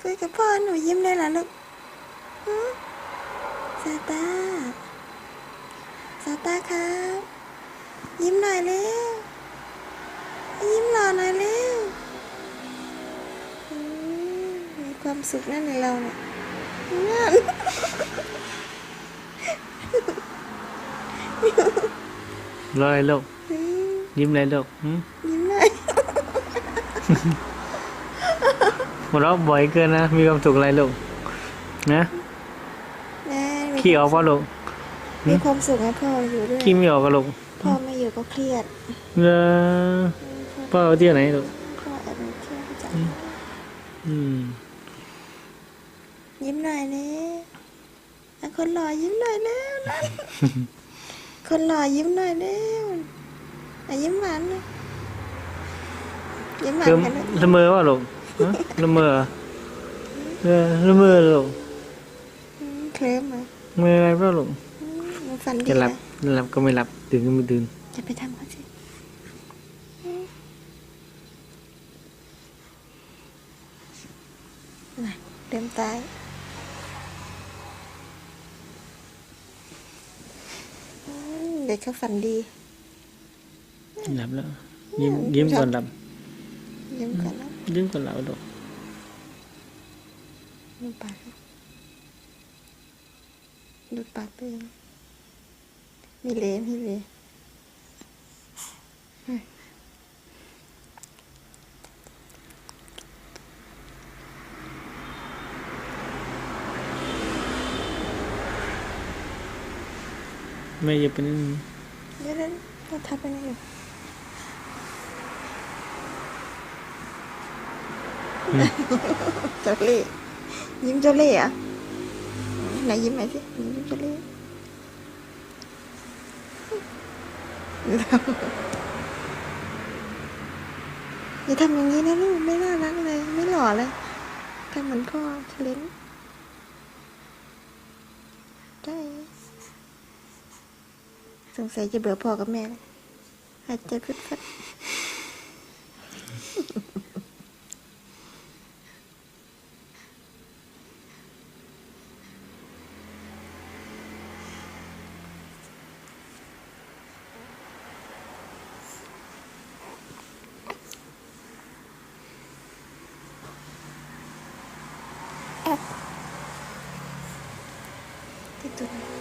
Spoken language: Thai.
คุยกับพ่อหนูยิ้มได้เหรอลูกหือซาตาซาตาครับ ยิ้มหน่อยเร็ว ยิ้มหล่อหน่อยเร็วอืมมีความสุขนั่นในเราเนี่ยนั่นรอยลูกอืมยิ้มเลยลูกหึยิ้ม หน่อยหัวเราะบ่อยเกินนะ มีความสุขอะไรลูกนะแม่มีขี้ออกป่ะลูกมีความสุขนะพ่ออยู่ด้วยขี้ไม่ออกก็ลูกพ่อไม่อยู่ก็เครียดเออพ่อเอาเที่ยวไหนลูกพ่อแอบไปเที่ยวจังอืมยิ้มหน่อยเลยอะคนหล่อยิ้มหน่อยเร็วนั่นคนหล่อยิ้มหน่อยเร็วอะยิ้มหวานเลยยิ้มหวาน คือกันเลยละเมอว่าลูกฮะละเมอเออละเมอลูกอืมเคลิ้มเหรอเมื่ออะไรเปล่าลูกอืมมันฝันดีจะหลับนะหลับก็ไม่หลับตื่นก็ไม่ตื่นจะไปทำเขาสิอืมน่ะเดิมตายอืมเด็กเขาฝันดีหลับแล้วยิ้มยิ้มก่อนหลับ ยิ้มก่อนนะยิ้มก่อนหลับลูกดูปากดูปากตัวเองมีเหลมีเหลไม่อย่าเป็นเดี๋ยวเดี๋ยวเราทับไปนี่อยู่ จระเข้ยิ้มจระเข้เหรอะไหนยิ้มหน่อยสิยิ้มเจระเข้อย่าทำอย่างนี้นะลูกไม่น่ารักเลย ไม่หล่อเลยทำเหมือนพ่อเทเลนได้สงสัยจะเบื่อพ่อกับแม่เลยหายใจพึดฟัด ที่ตัวนี้